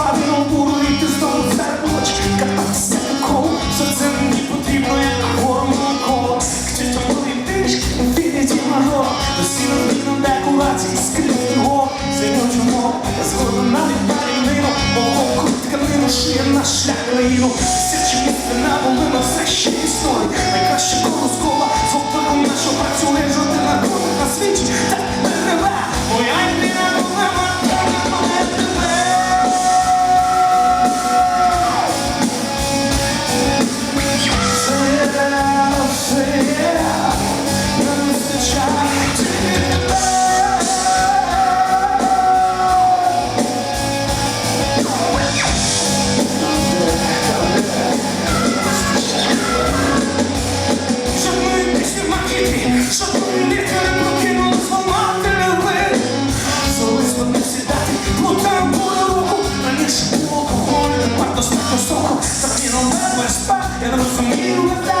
Вавіном бурлити знову церквочки, катався коло, за це мені потрібно, як форму коло. Чи то політиш, вірять і мажор, до сіно на декорації, скрізь його, синьо чому, я згодом навіть барінину, мого тканину шиє на шлях країну. Сячі місце на волина все ще існує, найкраще коло song. Cause I feel I'm back, west back, and I'm familiar with that.